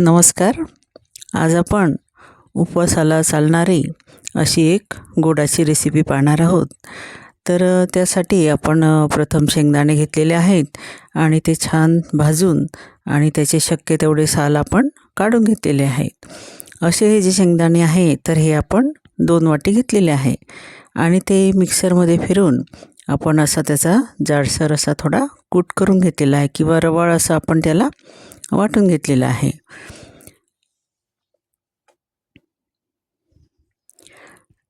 नमस्कार. आज आपण उपवासाला चालणारी अशी एक गोडाची रेसिपी पाहणार आहोत. तर त्यासाठी आपण प्रथम शेंगदाणे घेतलेले आहेत आणि ते छान भाजून आणि त्याचे शक्य तेवढे साल आपण काढून घेतलेले आहेत. असे हे जे शेंगदाणे आहे तर हे आपण दोन वाटी घेतलेले आहे आणि ते मिक्सरमध्ये फिरून आपण असा त्याचा जाडसर असा थोडा कूट करून घेतलेला आहे किंवा रवाळ असा आपण त्याला वाटून घेतलेलं आहे.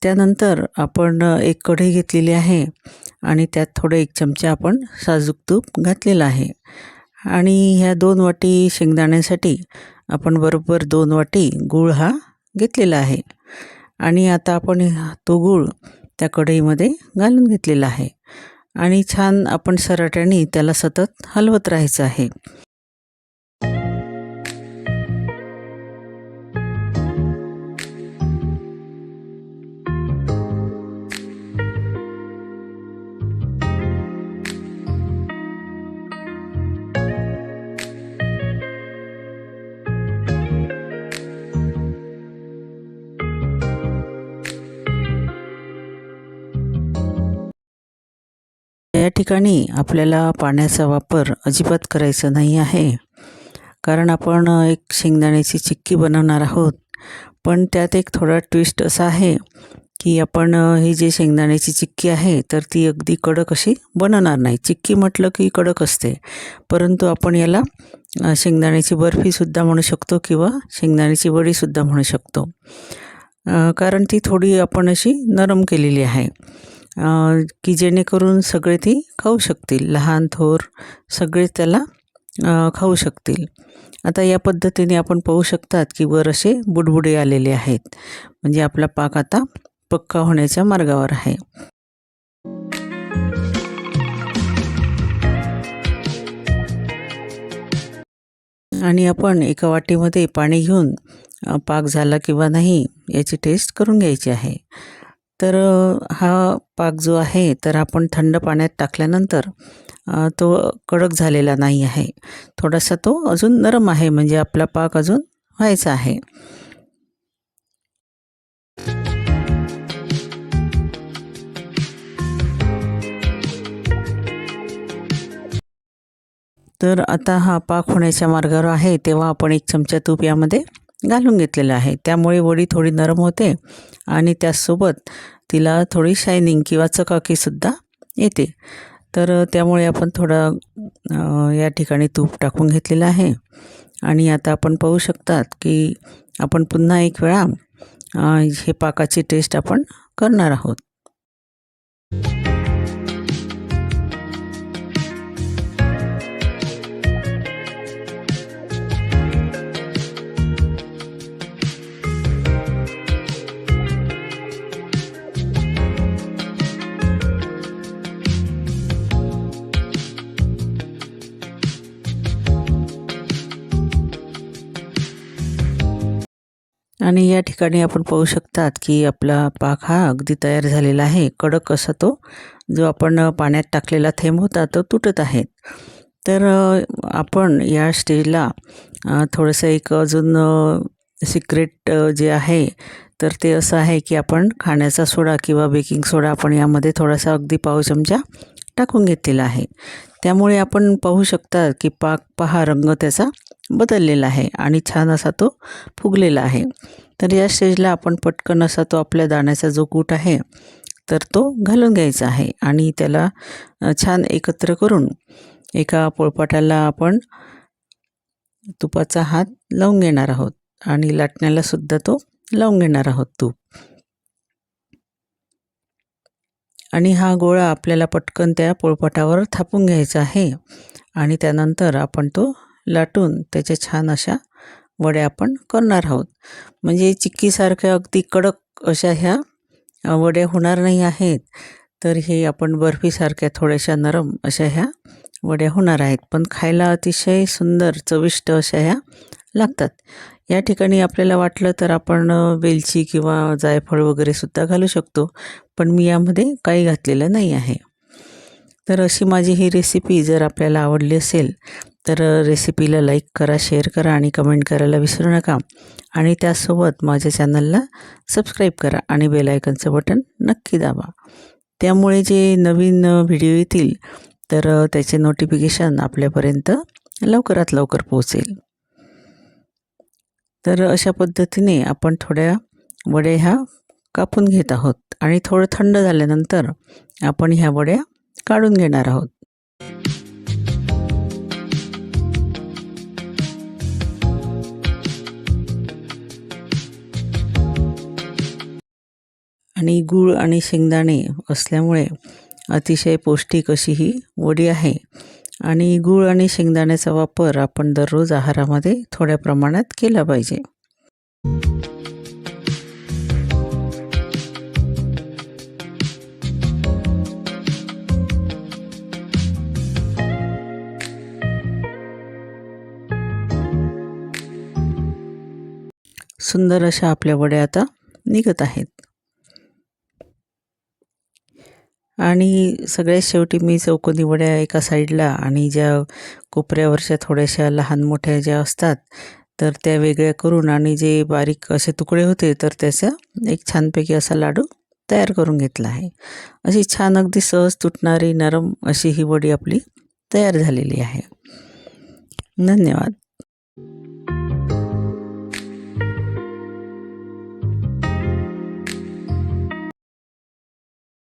त्यानंतर आपण एक कढई घेतलेली आहे आणि त्यात थोडं एक चमचा आपण साजूक तूप घातलेलं आहे. आणि ह्या दोन वाटी शेंगदाण्यासाठी आपण बरोबर दोन वाटी गूळ हा घेतलेला आहे. आणि आता आपण तो गूळ त्या कढईमध्ये घालून घेतलेला आहे. आणि छान आपण सराट्याने त्याला सतत हलवत राहायचं आहे. ठिकाणी आपल्याला पाण्याचा वापर अजिबात करायचा नाही आहे. कारण आपण एक शेंगदाण्याची चिक्की बनवणार आहोत. पण त्यात एक थोडा ट्विस्ट असा आहे की आपण ही जी शेंगदाण्याची चिक्की आहे तर ती अगदी कडक अशी बनवणार नाही. चिक्की म्हटलं की कडक असते. परंतु आपण याला शेंगदाण्याची बर्फीसुद्धा म्हणू शकतो किंवा शेंगदाण्याची वडीसुद्धा म्हणू शकतो. कारण ती थोडी आपण अशी नरम केलेली आहे. की जेणेकरून सगळे ती खाऊ शकतील. लहान थोर सगळे त्याला खाऊ शकतील. आता या पद्धतीने आपण पाहू शकतात की वर असे बुडबुडे आलेले आहेत. म्हणजे आपला पाक आता पक्का होण्याच्या मार्गावर आहे. आणि आपण एका वाटीमध्ये पाणी घेऊन पाक झाला किंवा नाही याची टेस्ट करून घ्यायची आहे. तर हा पाक जो आहे तर आपण थंड पाण्यात टाकल्यानंतर तो कडक झालेला नाही आहे. थोडासा तो अजून नरम आहे म्हणजे आपला पाक अजून व्हायचा आहे. तर आता हा पाक होण्याच्या मार्गावर आहे तेव्हा आपण एक चमचा तूप यामध्ये घालून घेतलेलं आहे. त्यामुळे वडी थोडी नरम होते आणि त्याचसोबत तिला थोडी शायनिंग किंवा चकाकीसुद्धा येते. तर त्यामुळे आपण थोडं या ठिकाणी तूप टाकून घेतलेलं आहे. आणि आता आपण पाहू शकतात की आपण पुन्हा एक वेळा हे पाकाची टेस्ट आपण करणार आहोत. आणि या ठिकाणी आपण पाहू शकतात की आपला पाक हा अगदी तयार झालेला आहे. कडक असा तो जो आपण पाण्यात टाकलेला थेंब होता तो तुटत आहे. तर आपण या स्टेजला थोडंसं एक अजून सिक्रेट जे आहे तर ते असं आहे की आपण खाण्याचा सोडा किंवा बेकिंग सोडा आपण यामध्ये थोडासा अगदी पाव चमचा टाकून घेतलेला आहे. त्यामुळे आपण पाहू शकता की पाक पहा रंग त्याचा बदललेला आहे आणि छान असा तो फुगलेला आहे. तर या स्टेजला आपण पटकन असा तो आपल्या दाण्याचा जो कूट आहे तर तो घालून घ्यायचा आहे आणि त्याला छान एकत्र करून एका पोळपाटाला आपण तुपाचा हात लावून घेणार आहोत आणि लाटण्याला सुद्धा तो लावून घेणार आहोत तूप. आणि हा गोळा आपल्याला पटकन त्या पोळपाटावर थापून घ्यायचा आहे आणि त्यानंतर आपण तो लाटून त्याच्या छान अशा वड्या आपण करणार आहोत. म्हणजे चिक्कीसारख्या अगदी कडक अशा ह्या वड्या होणार नाही आहेत. तर हे आपण बर्फीसारख्या थोड्याशा नरम अशा ह्या वड्या होणार आहेत. पण खायला अतिशय सुंदर चविष्ट अशा ह्या लागतात. या ठिकाणी आपल्याला वाटलं तर आपण वेलची किंवा जायफळ वगैरे सुद्धा घालू शकतो. पण मी यामध्ये काही घातलेलं नाही आहे. तर अशी माझी ही रेसिपी जर आपल्याला आवडली असेल तर रेसिपीला लाईक करा शेअर करा आणि कमेंट करायला विसरू नका. आणि त्यासोबत माझ्या चॅनलला सबस्क्राईब करा आणि बेलायकनचं बटन नक्की दाबा. त्यामुळे जे नवीन व्हिडिओ येतील तर त्याचे नोटिफिकेशन आपल्यापर्यंत लवकरात लवकर पोहोचेल. तर अशा पद्धतीने आपण थोड्या वड्या ह्या कापून घेत आहोत. आणि थोडं थंड झाल्यानंतर आपण ह्या वड्या काढून घेणार आहोत. आणि गूळ आणि शेंगदाणे असल्यामुळे अतिशय पौष्टिक अशी ही वडी आहे. आणि गूळ आणि शेंगदाण्याचा वापर आपण दररोज आहारामध्ये थोड्या प्रमाणात केला पाहिजे. सुंदर अशा आपल्या वड्या आता निघत आहेत. आणि सगळ्यात शेवटी मी चौकोनी वड्या एका साईडला आणि ज्या कोपऱ्यावरच्या थोड्याशा लहान मोठ्या ज्या असतात तर त्या वेगळ्या करून आणि जे बारीक असे तुकडे होते तर त्याचा एक छानपैकी असा लाडू तयार करून घेतला आहे. अशी छान अगदी सहज तुटणारी नरम अशी ही वडी आपली तयार झालेली आहे. धन्यवाद.